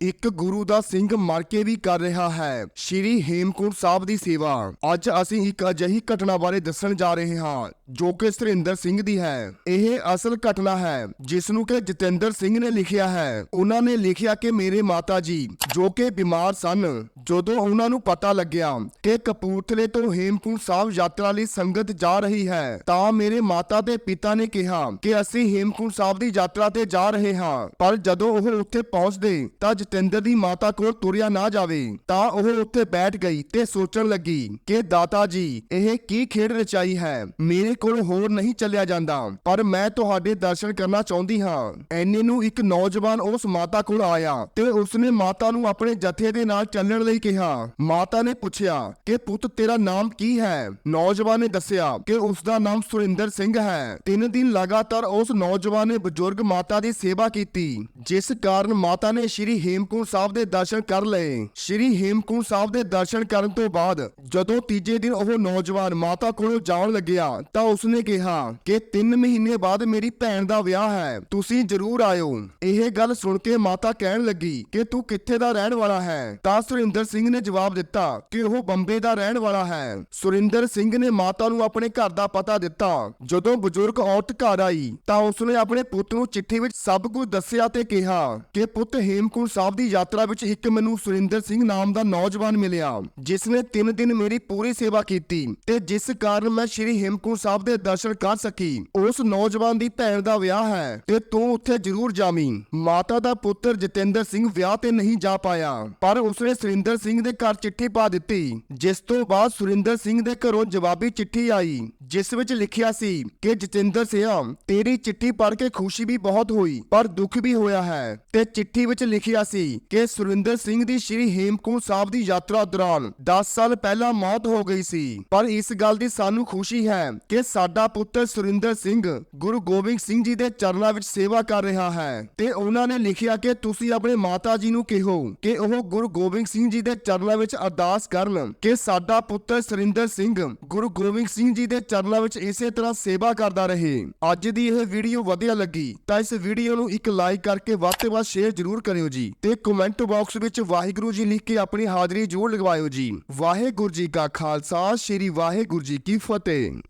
ਇੱਕ ਗੁਰੂ ਦਾ ਸਿੰਘ ਮਰ ਕੇ ਵੀ ਕਰ ਰਿਹਾ ਹੈ। ਸ਼੍ਰੀ ਹੇਮਕੁੰਟ ਸਾਹਿਬ ਦੀ ਸੇਵਾ। ਅੱਜ ਅਸੀਂ ਇੱਕ ਅਜਿਹੀ ਘਟਨਾ ਬਾਰੇ ਦੱਸਣ ਜਾ ਰਹੇ ਹਾਂ, ਜੋ ਕਿ ਸੁਰਿੰਦਰ ਸਿੰਘ ਦੀ ਹੈ। ਇਹ ਅਸਲ ਘਟਨਾ ਹੈ ਜਿਸ ਨੂੰ ਕਿ ਜਤਿੰਦਰ ਸਿੰਘ ਨੇ ਲਿਖਿਆ ਹੈ। ਉਹਨਾਂ ਨੇ ਲਿਖਿਆ ਕਿ ਮੇਰੇ ਮਾਤਾ ਜੀ, ਜੋ ਕਿ ਬਿਮਾਰ ਸਨ, ਜਦੋਂ ਉਹਨਾਂ ਨੂੰ ਪਤਾ ਲੱਗਿਆ ਕਿ ਕਪੂਰਥਲੇ ਤੋਂ ਹੇਮਕੁੰਟ ਸਾਹਿਬ ਯਾਤਰਾ ਲਈ ਸੰਗਤ ਜਾ ਰਹੀ ਹੈ, ਤਾਂ ਮੇਰੇ ਮਾਤਾ ਦੇ ਪਿਤਾ ਨੇ ਕਿਹਾ ਕਿ ਅਸੀਂ ਹੇਮਕੁੰਟ ਸਾਹਿਬ ਦੀ ਯਾਤਰਾ ਤੇ ਜਾ ਰਹੇ ਹਾਂ। ਪਰ ਜਦੋਂ ਉਹ ਉੱਥੇ ਪਹੁੰਚਦੇ, ਤਾਂ ਜਤਿੰਦਰ ਦੀ ਮਾਤਾ ਕੋਲ ਤੁਰਿਆ ਨਾ ਜਾਵੇ, ਤਾਂ ਉਹ ਉੱਥੇ ਬੈਠ ਗਈ ਤੇ ਸੋਚਣ ਲੱਗੀ ਕਿ ਦਾਤਾ ਜੀ, ਇਹ ਕੀ ਖੇਡ ਰਚਾਈ ਹੈ? ਮੇਰੇ ਕੋਲ ਹੋਰ ਨਹੀਂ ਚੱਲਿਆ ਜਾਂਦਾ, ਪਰ ਮੈਂ ਤੁਹਾਡੇ ਦਰਸ਼ਨ ਕਰਨਾ ਚਾਹੁੰਦੀ ਹਾਂ। ਐਨੇ ਨੂੰ ਇੱਕ ਨੌਜਵਾਨ ਉਸ ਮਾਤਾ ਕੋਲ ਆਇਆ ਤੇ ਉਸਨੇ ਮਾਤਾ ਨੂੰ ਆਪਣੇ ਜਥੇ ਦੇ ਨਾਲ ਚੱਲਣ ਲਈ ਕਿਹਾ। ਮਾਤਾ ਨੇ ਪੁੱਛਿਆ ਕਿ, ਪੁੱਤ, ਤੇਰਾ ਨਾਮ ਕੀ ਹੈ? ਨੌਜਵਾਨ ਨੇ ਦੱਸਿਆ ਕਿ ਉਸ ਦਾ ਨਾਮ ਸੁਰਿੰਦਰ ਸਿੰਘ ਹੈ। ਤਿੰਨ ਦਿਨ ਲਗਾਤਾਰ ਉਸ ਨੌਜਵਾਨ ਨੇ ਬਜ਼ੁਰਗ ਮਾਤਾ ਦੀ ਸੇਵਾ ਕੀਤੀ, ਜਿਸ ਕਾਰਨ ਮਾਤਾ ਨੇ ਸ਼੍ਰੀ ਹੇਮਕੁੰਟ ਸਾਹਿਬ ਦੇ ਦਰਸ਼ਨ ਕਰ ਲਏ। ਸ਼੍ਰੀ ਹੇਮਕੁੰਟ ਸਾਹਿਬ ਦੇ ਦਰਸ਼ਨ ਕਰਨ ਤੋਂ ਬਾਅਦ ਜਦੋਂ ਤੀਜੇ ਦਿਨ ਉਹ ਨੌਜਵਾਨ ਮਾਤਾ ਕੋਲੋਂ ਜਾਣ ਲੱਗਿਆ ਤਾਂ ਉਸਨੇ ਕਿਹਾ ਕਿ 3 ਮਹੀਨੇ ਬਾਅਦ ਮੇਰੀ ਭੈਣ ਦਾ ਵਿਆਹ ਹੈ, ਤੁਸੀਂ ਜ਼ਰੂਰ ਆਇਓ। ਇਹ ਗੱਲ ਸੁਣ ਕੇ ਮਾਤਾ ਕਹਿਣ ਲੱਗੀ ਕਿ ਤੂੰ ਕਿੱਥੇ ਦਾ ਰਹਿਣ ਵਾਲਾ ਹੈ? ਤਾਂ ਸੁਰਿੰਦਰ ਸਿੰਘ ਨੇ ਜਵਾਬ ਦਿੱਤਾ ਕਿ ਉਹ ਬੰਬੇ ਦਾ ਰਹਿਣ ਵਾਲਾ ਹੈ। ਸੁਰਿੰਦਰ ਸਿੰਘ ਨੇ ਮਾਤਾ ਨੂੰ ਆਪਣੇ ਘਰ ਦਾ ਪਤਾ ਦਿੱਤਾ। ਜਦੋਂ ਬਜ਼ੁਰਗ ਔਰਤ ਘਰ ਆਈ ਤਾਂ ਉਸਨੇ ਆਪਣੇ ਪੁੱਤ ਨੂੰ ਚਿੱਠੀ ਵਿੱਚ ਸਭ ਕੁਝ ਦੱਸਿਆ ਤੇ ਕਿਹਾ ਕਿ ਪੁੱਤ ਹੇਮਕੁੰਟ ਸਾਹਿਬ ਦੀ ਯਾਤਰਾ ਵਿੱਚ ਇੱਕ ਮੈਨੂੰ ਸੁਰਿੰਦਰ ਸਿੰਘ ਨਾਮ ਦਾ ਨੌਜਵਾਨ ਮਿਲਿਆ ਜਿਸ ਨੇ 3 ਦਿਨ ਮੇਰੀ ਪੂਰੀ ਸੇਵਾ ਕੀਤੀ ਤੇ ਜਿਸ ਕਾਰਨ ਮੈਂ ਸ਼੍ਰੀ ਹੇਮਕੁੰਟ ਸਾਹਿਬ ਦੇ ਦਰਸ਼ਨ ਕਰ ਸਕੀ। ਉਸ ਨੌਜਵਾਨ ਦੀ ਭੈਣ ਦਾ ਵਿਆਹ ਹੈ ਤੇ ਤੂੰ ਉੱਥੇ ਜ਼ਰੂਰ ਜਾਵੀਂ। ਮਾਤਾ ਦਾ ਪੁੱਤਰ ਜਤਿੰਦਰ ਸਿੰਘ ਵਿਆਹ ਤੇ ਨਹੀਂ ਜਾ ਪਾਇਆ, ਪਰ ਉਸਨੇ ਸੁਰਿੰਦਰ ਸਿੰਘ ਦੇ ਘਰ ਚਿੱਠੀ ਪਾ ਦਿੱਤੀ, ਜਿਸ ਤੋਂ ਬਾਅਦ ਸੁਰਿੰਦਰ ਸਿੰਘ ਦੇ ਘਰੋਂ ਜਵਾਬੀ ਚਿੱਠੀ ਆਈ, ਜਿਸ ਵਿੱਚ ਲਿਖਿਆ ਸੀ ਕਿ, ਜਤਿੰਦਰ ਸਿੰਘ ਤੇਰੀ ਚਿੱਠੀ ਪੜ੍ਹ ਕੇ ਖੁਸ਼ੀ ਵੀ ਬਹੁਤ ਹੋਈ, ਪਰ ਦੁੱਖ ਵੀ ਹੋਇਆ ਹੈ। ਤੇ ਚਿੱਠੀ ਵਿੱਚ ਲਿਖਿਆ ਸੀ ਸੀ ਕਿ ਸੁਰਿੰਦਰ ਸਿੰਘ ਦੀ ਸ਼੍ਰੀ ਹੇਮਕੁੰਟ ਸਾਹਿਬ ਦੀ ਯਾਤਰਾ ਦੌਰਾਨ 10 ਸਾਲ ਪਹਿਲਾਂ ਮੌਤ ਹੋ ਗਈ ਸੀ। ਪਰ ਇਸ ਗੱਲ ਦੀ ਸਾਨੂੰ ਖੁਸ਼ੀ ਹੈ ਕਿ ਸਾਡਾ ਪੁੱਤਰ ਸੁਰਿੰਦਰ ਸਿੰਘ ਗੁਰੂ ਗੋਬਿੰਦ ਸਿੰਘ ਜੀ ਦੇ ਚਰਨਾਂ ਵਿੱਚ ਸੇਵਾ ਕਰ ਰਿਹਾ ਹੈ ਤੇ ਉਹਨਾਂ ਨੇ ਲਿਖਿਆ ਕਿ ਤੁਸੀਂ ਆਪਣੇ ਮਾਤਾ ਜੀ ਨੂੰ ਕਹੋ ਕਿ ਉਹ ਗੁਰੂ ਗੋਬਿੰਦ ਸਿੰਘ ਜੀ ਦੇ ਚਰਨਾਂ ਵਿੱਚ ਅਰਦਾਸ ਕਰਨ ਕਿ ਸਾਡਾ ਪੁੱਤਰ ਸੁਰਿੰਦਰ ਸਿੰਘ ਗੁਰੂ ਗੋਬਿੰਦ ਸਿੰਘ ਜੀ ਦੇ ਚਰਨਾਂ ਵਿੱਚ ਇਸੇ ਤਰ੍ਹਾਂ ਸੇਵਾ ਕਰਦਾ ਰਹੇ। ਅੱਜ ਦੀ ਇਹ ਵੀਡੀਓ ਵਧੀਆ ਲੱਗੀ ਤਾਂ ਇਸ ਵੀਡੀਓ ਨੂੰ ਇੱਕ ਲਾਈਕ ਕਰਕੇ ਵੱਧ ਤੋਂ ਵੱਧ ਸ਼ੇਅਰ ਜ਼ਰੂਰ ਕਰਿਓ ਜੀ। ਤੇ ਕਮੈਂਟ ਬਾਕਸ ਵਿੱਚ ਵਾਹਿਗੁਰੂ ਜੀ ਲਿਖ ਕੇ ਆਪਣੀ ਹਾਜ਼ਰੀ ਜ਼ਰੂਰ ਲਗਵਾਇਓ ਜੀ। ਵਾਹਿਗੁਰੂ ਜੀ ਕਾ ਖਾਲਸਾ, ਸ੍ਰੀ ਵਾਹਿਗੁਰੂ ਜੀ ਕੀ ਫਤਿਹ।